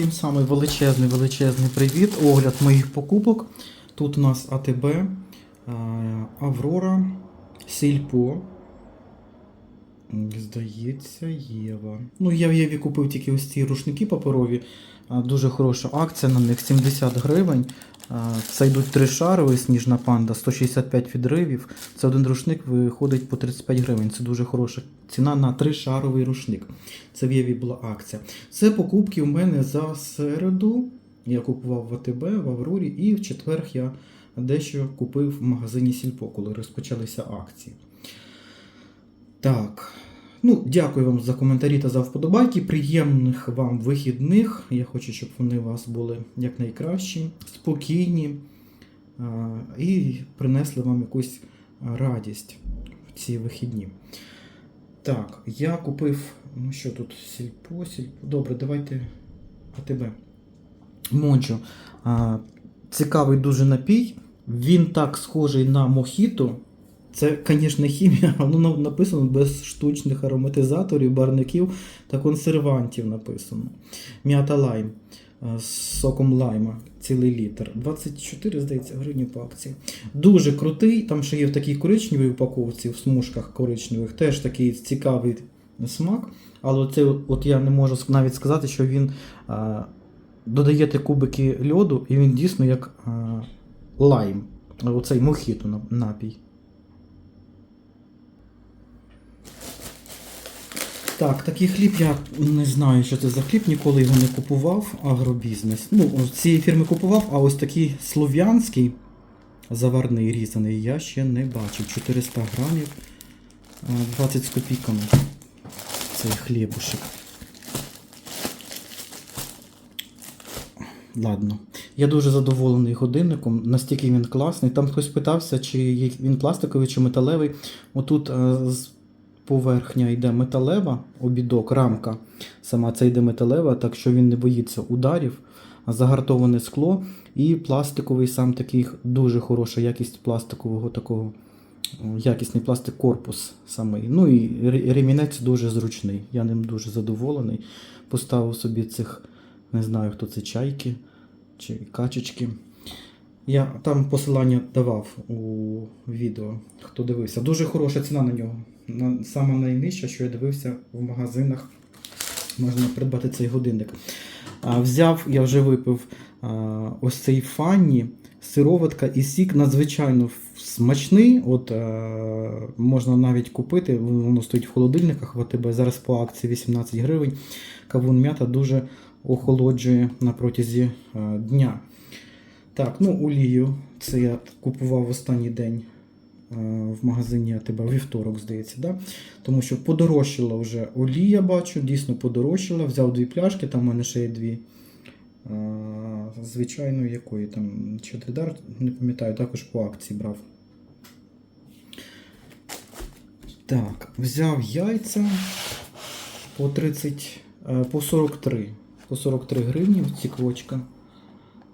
Всім самий величезний величезний привіт. Огляд моїх покупок. Тут у нас АТБ, е, Аврора, Сільпо. Здається, Єва. Ну, я в Єві купив тільки ось ці рушники паперові. Дуже хороша акція на них 70 гривень. Це йдуть три шарові сніжна панда, 165 відривів. Це один рушник виходить по 35 гривень. Це дуже хороша ціна на три шаровий рушник. Це в Єві була акція. Це покупки у мене за середу. Я купував в АТБ, в Аврорі, і в четвер я дещо купив в магазині Сільпо, коли розпочалися акції. Так. Ну, дякую вам за коментарі та за вподобайки. Приємних вам вихідних. Я хочу, щоб вони у вас були якнайкращі, спокійні а, і принесли вам якусь радість в ці вихідні. Так, я купив. Ну що тут? Сільпо, сільпо. Добре, давайте АТБ. Мончо. А, цікавий дуже напій. Він так схожий на мохіто. Це, звісно, хімія, воно написано без штучних ароматизаторів, барників та консервантів написано. М'ята лайм з соком лайма, цілий літр. 24, здається, гривні по акції. Дуже крутий, там ще є в такій коричневій упаковці, в смужках коричневих, теж такий цікавий смак. Але оце, от я не можу навіть сказати, що він а, додаєте кубики льоду, і він дійсно як а, лайм. Оцей мохіто на- напій. Так, такий хліб я не знаю, що це за хліб, ніколи його не купував. Агробізнес. Ну, з цієї фірми купував, а ось такий слов'янський заварний різаний я ще не бачив. 400 грамів, 20 з копійками. Цей хлібушек. Ладно. Я дуже задоволений годинником, настільки він класний. Там хтось питався, чи він пластиковий чи металевий. Отут е, з поверхня йде металева, обідок, рамка. Сама це йде металева, так що він не боїться ударів. Загартоване скло і пластиковий сам такий дуже хороша якість пластикового такого. Якісний пластик корпус самий. Ну і ремінець дуже зручний. Я ним дуже задоволений. Поставив собі цих, не знаю хто це, чайки чи качечки. Я там посилання давав у відео, хто дивився. Дуже хороша ціна на нього. Саме найнижча, що я дивився в магазинах. Можна придбати цей годинник. А, взяв, я вже випив а, ось цей фанні, сироватка і сік надзвичайно смачний. От, е, можна навіть купити, воно стоїть в холодильниках в АТБ. Зараз по акції 18 гривень. Кавун м'ята дуже охолоджує на протязі е, дня. Так, ну олію. Це я купував в останній день в магазині АТБ, вівторок, здається, да? тому що подорожчала вже олія, бачу, дійсно подорожчала. Взяв дві пляшки, там в мене ще є дві. е, Звичайно, якої там чи Тридар, не пам'ятаю, також по акції брав. Так, взяв яйця по 30, е, по 43. По 43 гривні ці квочка.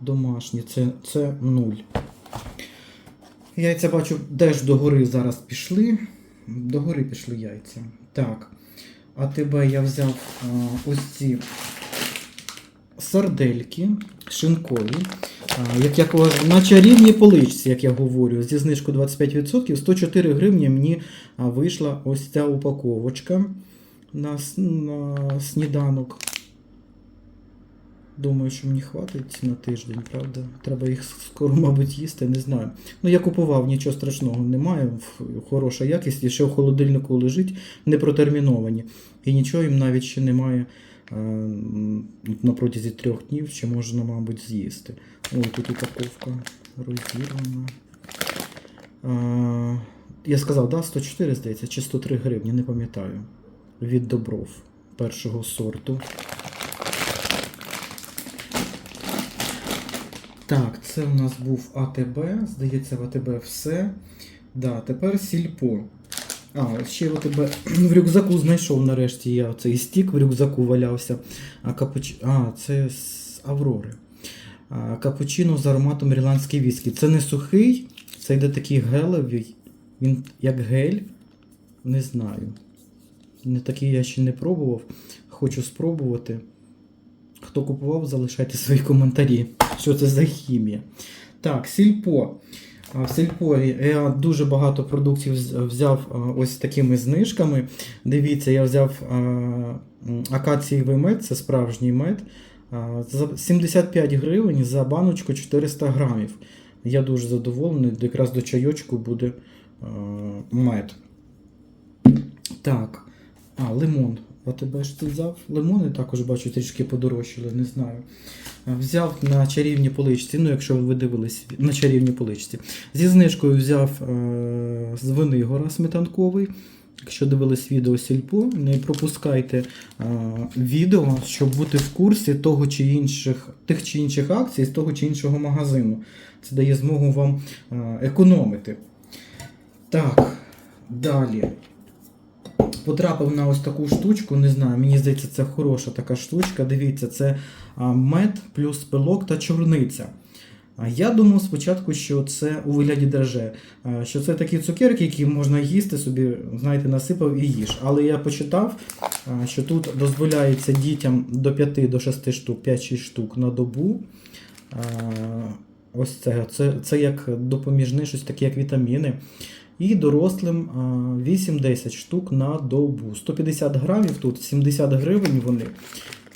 Домашні, це, це 0. Яйця бачу, теж догори зараз пішли. Догори пішли яйця. Так. А тебе я взяв а, ось ці сардельки шинкові. А, як я кажу, на чарівній поличці, як я говорю, зі знижкою 25%, 104 гривні мені вийшла ось ця упаковочка на, на сніданок. Думаю, що мені хватить на тиждень, правда? Треба їх скоро, мабуть, їсти, не знаю. Ну, я купував, нічого страшного немає, хороша якість, і ще в холодильнику лежить, не протерміновані. І нічого їм навіть ще немає е, на протязі трьох днів, ще можна, мабуть, з'їсти. Ой, тут упаковка розірвана. Е, я сказав, да, 104, здається, чи 103 гривні, не пам'ятаю. Від добров першого сорту. Так, це у нас був АТБ. Здається, в АТБ все. Да, тепер сільпо. А, ще в АТБ в рюкзаку знайшов нарешті я цей стік в рюкзаку валявся. А, капуч... а це з Аврори. А, капучино з ароматом ірландський віскі. Це не сухий, це йде такий гелевий. Він як гель. Не знаю. Не такий я ще не пробував. Хочу спробувати. Хто купував, залишайте свої коментарі. Що це за хімія? Так, сільпо. В сільпо я дуже багато продуктів взяв ось такими знижками. Дивіться, я взяв акацієвий мед, це справжній мед. За 75 гривень за баночку 400 грамів. Я дуже задоволений, якраз до чайочку буде мед. Так, а, лимон. Тебе ж ти взяв? Лимони також бачу, трішки подорожчали, не знаю. Взяв на чарівній поличці, ну якщо ви дивились на чарівній поличці. Зі знижкою взяв е- з Винигора сметанковий. Якщо дивились відео Сільпо, не пропускайте е- відео, щоб бути в курсі того чи інших, тих чи інших акцій з того чи іншого магазину. Це дає змогу вам е- економити. Так, далі. Потрапив на ось таку штучку, не знаю, мені здається, це хороша така штучка. Дивіться, це мед плюс пилок та чорниця. Я думав спочатку, що це у вигляді драже, що це такі цукерки, які можна їсти собі, знаєте, насипав і їж. Але я почитав, що тут дозволяється дітям до 5 до 6 штук, 5-6 штук на добу. Ось це, це, це як допоміжне, щось таке, як вітаміни. І дорослим 8-10 штук на добу. 150 грамів тут, 70 гривень вони.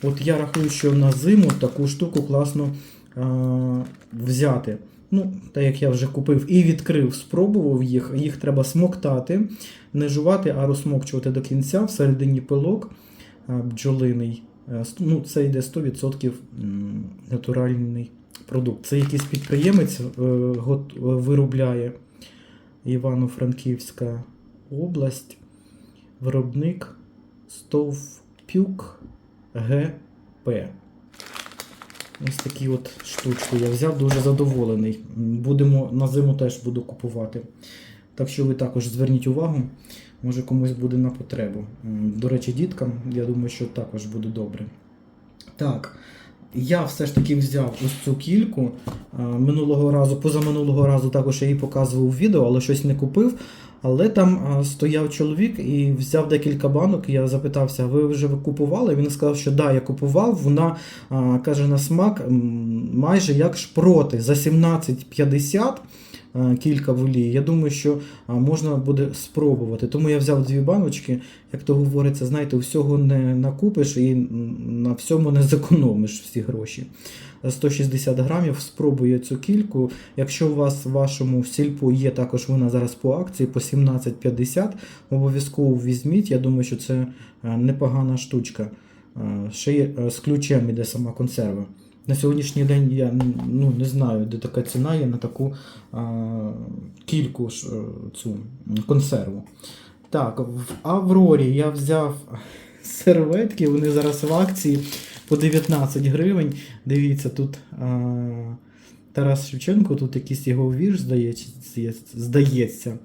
От я рахую, що на зиму таку штуку класно а, взяти. Ну, так як я вже купив і відкрив, спробував їх, їх треба смоктати, не жувати, а розсмокчувати до кінця. Всередині пилок бджолиний. Е, Ну, це йде 100% натуральний продукт. Це якийсь підприємець е, виробляє. Івано-Франківська область, виробник Стовпюк ГП. Ось такі от штучки я взяв, дуже задоволений. Будемо на зиму теж буду купувати. Так що ви також зверніть увагу, може комусь буде на потребу. До речі, діткам, я думаю, що також буде добре. Так, я все ж таки взяв ось цю кільку. Минулого разу, позаминулого разу також я її показував в відео, але щось не купив. Але там стояв чоловік і взяв декілька банок. Я запитався, ви вже купували? Він сказав, що да, я купував. Вона каже на смак майже як шпроти за 17,50 а, кілька в. Я думаю, що можна буде спробувати. Тому я взяв дві баночки. Як то говориться, знаєте, всього не накупиш і на всьому не зекономиш всі гроші. 160 грамів, спробую цю кільку. Якщо у вас в вашому сільпо є також вона зараз по акції по 17,50, обов'язково візьміть. Я думаю, що це е, непогана штучка. Е, Ще є, е, з ключем іде сама консерва. На сьогоднішній день я ну, не знаю, де така ціна є на таку а, кільку ж, е, цю консерву. Так, в Аврорі я взяв серветки, вони зараз в акції по 19 гривень. Дивіться, тут а, Тарас Шевченко, тут якийсь його вірш здається. здається.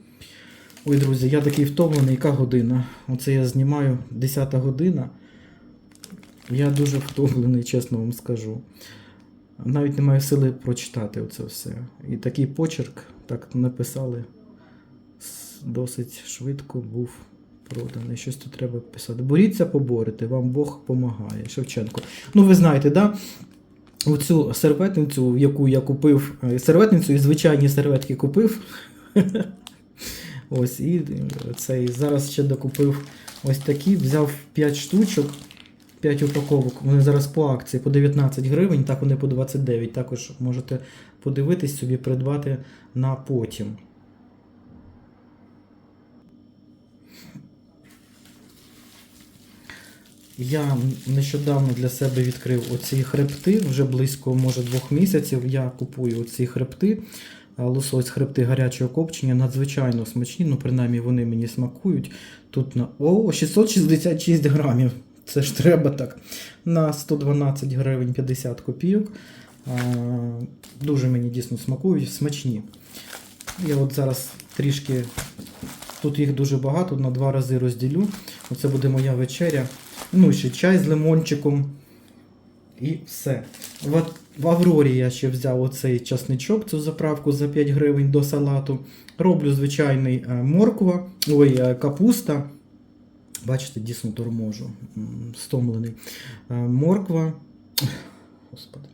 Ой, друзі, я такий втомлений, яка година? Оце я знімаю 10 година. Я дуже втомлений, чесно вам скажу. Навіть не маю сили прочитати оце все. І такий почерк так написали досить швидко був проданий. Щось тут треба писати. Боріться, поборете, вам Бог помагає. Шевченко. Ну, ви знаєте, да? Оцю серветницю, яку я купив, е, серветницю і звичайні серветки купив. Ось, і е, цей зараз ще докупив ось такі, взяв 5 штучок. 5 упаковок. Вони зараз по акції по 19 гривень, так вони по 29. Також можете подивитись собі, придбати на потім. Я нещодавно для себе відкрив оці хребти, вже близько, може, двох місяців. Я купую оці хребти. Лосось хребти гарячого копчення надзвичайно смачні, ну принаймні вони мені смакують. Тут на о, 666 грамів. Це ж треба так. На 112 гривень 50 копійок. Дуже мені дійсно смакують, смачні. Я от зараз трішки. Тут їх дуже багато, на два рази розділю. Оце буде моя вечеря. Ну, і ще чай з лимончиком. І все. В, Аврорі я ще взяв оцей часничок, цю заправку за 5 гривень до салату. Роблю звичайний е, морква, ой, е, капуста. Бачите, дійсно торможу, стомлений. Е, Морква, Господи.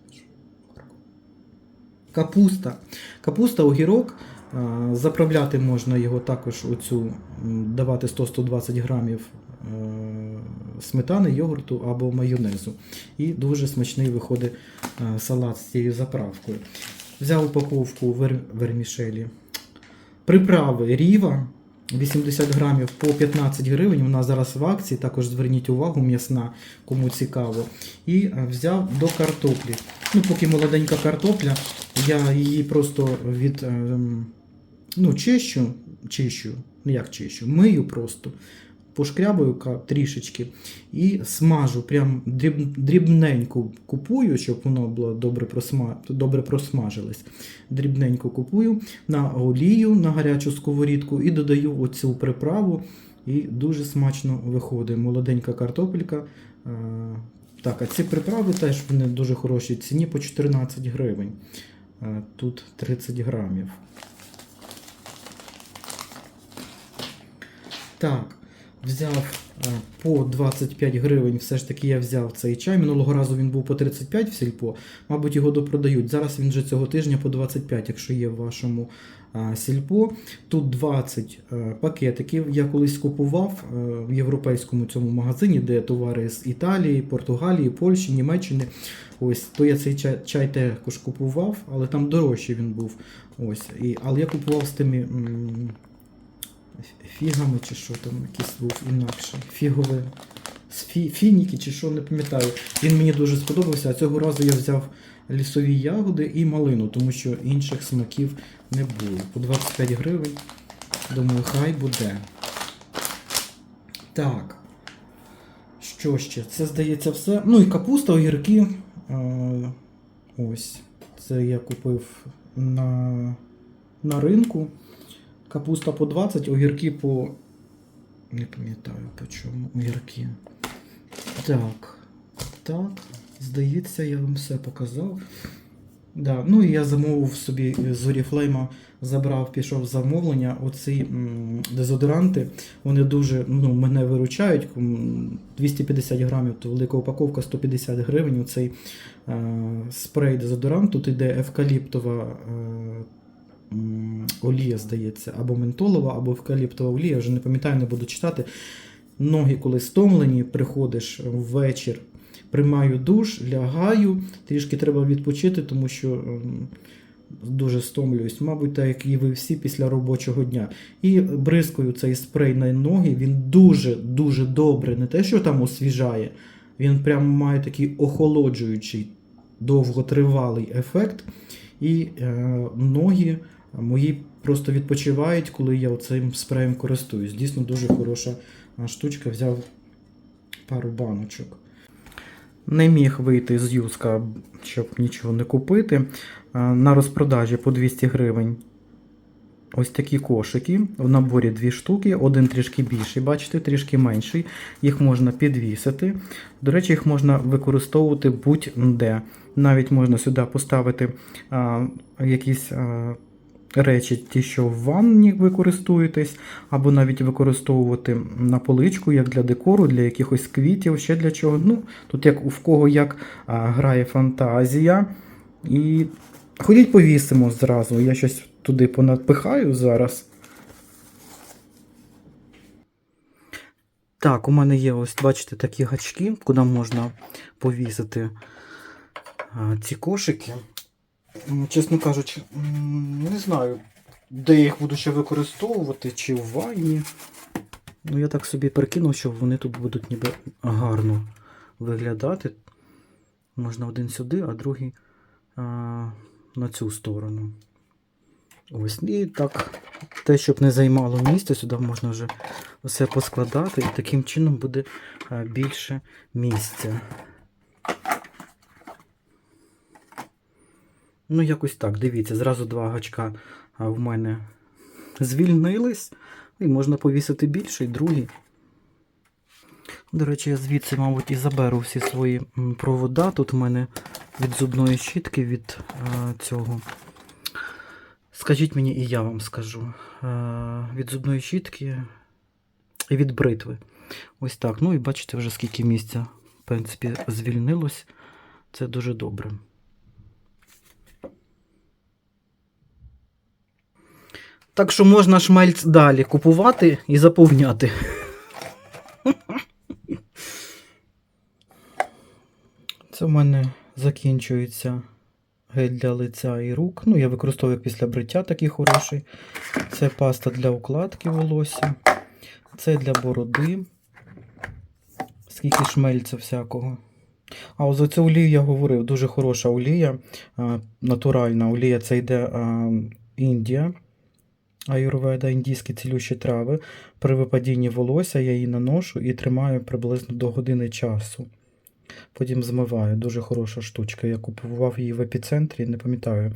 Капуста. Капуста, огірок. Е, Заправляти можна його також оцю, давати 100-120 грамів е, сметани, йогурту або майонезу. І дуже смачний виходить салат з цією заправкою. Взяв упаковку вер... вермішелі. Приправи ріва 80 грамів по 15 гривень. Вона зараз в акції. Також зверніть увагу, м'ясна, кому цікаво. І е, взяв до картоплі. Ну, поки молоденька картопля, я її просто від. ем, Ну, чищу, чищу, ну як чищу, мию просто, пошкрябаю ка- трішечки і смажу, прям дріб, дрібненько купую, щоб воно було добре, просма, добре просмажилось. Дрібненько купую на олію на гарячу сковорідку і додаю оцю приправу. І дуже смачно виходить. Молоденька картопелька. Так, а ці приправи теж вони дуже хорошій ціні по 14 гривень. Тут 30 грамів. Так, взяв е, по 25 гривень, все ж таки я взяв цей чай. Минулого разу він був по 35 в сільпо. Мабуть, його допродають. Зараз він вже цього тижня по 25, якщо є в вашому сільпо. Тут 20 е, пакетиків. Я колись купував е, в європейському цьому магазині, де товари з Італії, Португалії, Польщі, Німеччини. Ось, то я цей чай, чай також купував, але там дорожчий він був. Ось, і, але я купував з тими. Фігами чи що там якийсь був інакше. Фігове. Фі, фініки чи що, не пам'ятаю. Він мені дуже сподобався, а цього разу я взяв лісові ягоди і малину, тому що інших смаків не було. По 25 гривень. Думаю, хай буде. Так. Що ще? Це здається все. Ну і капуста, огірки. Е, ось. Це я купив на, на ринку. Капуста по 20, огірки по. Не пам'ятаю по чому огірки. Так. Так. Здається, я вам все показав. Да. Ну і я замовив собі з Oriflame, забрав, пішов замовлення. Оці м, дезодоранти, вони дуже ну, мене виручають. 250 грамів, то велика упаковка 150 гривень. Оцей е, спрей дезодорант. Тут йде евкаліптова е, олія, здається, або ментолова, або евкаліптова олія. Вже не пам'ятаю, не буду читати. Ноги, коли стомлені, приходиш ввечір, приймаю душ, лягаю, трішки треба відпочити, тому що ем, дуже стомлююсь, мабуть, так як і ви всі після робочого дня. І бризкою цей спрей на ноги, він дуже-дуже добре, не те, що там освіжає, він прямо має такий охолоджуючий, довготривалий ефект. І е, ноги мої просто відпочивають, коли я цим спреєм користуюсь. Дійсно дуже хороша штучка, взяв пару баночок. Не міг вийти з Юска, щоб нічого не купити. На розпродажі по 200 гривень. Ось такі кошики. В наборі дві штуки, один трішки більший, бачите, трішки менший. Їх можна підвісити. До речі, їх можна використовувати будь-де. Навіть можна сюди поставити а, якісь а, речі, ті, що в ванні ви користуєтесь, або навіть використовувати на поличку, як для декору, для якихось квітів, ще для чого. Ну, тут як у в кого як а, грає фантазія. І ходіть повісимо зразу. Я щось туди понадпихаю зараз. Так, у мене є ось, бачите, такі гачки, куди можна повісити ці кошики. Чесно кажучи, не знаю, де я їх буду ще використовувати, чи в ванні. Ну, я так собі прикинув, що вони тут будуть ніби гарно виглядати. Можна один сюди, а другий а, на цю сторону. Ось, і так, те, щоб не займало місця, сюди можна вже все поскладати, і таким чином буде більше місця. Ну, якось так, дивіться, зразу два гачка в мене звільнились. І можна повісити більший, другий. До речі, я звідси, мабуть, і заберу всі свої провода. Тут в мене від зубної щітки, від а, цього. Скажіть мені, і я вам скажу. А, від зубної щітки і від бритви. Ось так. Ну і бачите вже скільки місця, в принципі, звільнилось. Це дуже добре. Так що можна шмельц далі купувати і заповняти. Це в мене закінчується гель для лиця і рук. Ну, я використовую після бриття такий хороший. Це паста для укладки волосся. Це для бороди. Скільки шмельця всякого. А от за цю олію я говорив, дуже хороша олія, натуральна олія. Це йде Індія, аюрведа, індійські цілющі трави. При випадінні волосся я її наношу і тримаю приблизно до години часу. Потім змиваю. Дуже хороша штучка. Я купував її в епіцентрі, не пам'ятаю.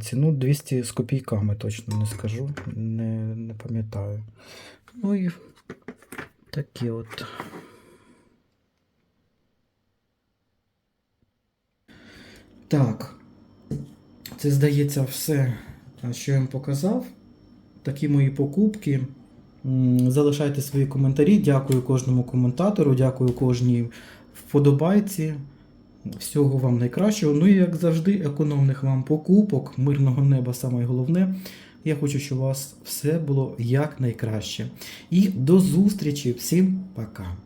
Ціну 200 з копійками, точно не скажу. Не, не пам'ятаю. Ну і такі от. Так. Це, здається, все, що я вам показав. Такі мої покупки. Залишайте свої коментарі. Дякую кожному коментатору, дякую кожній вподобайці. Всього вам найкращого. Ну і як завжди, економних вам покупок, мирного неба саме головне. Я хочу, щоб у вас все було як найкраще. І до зустрічі. Всім пока.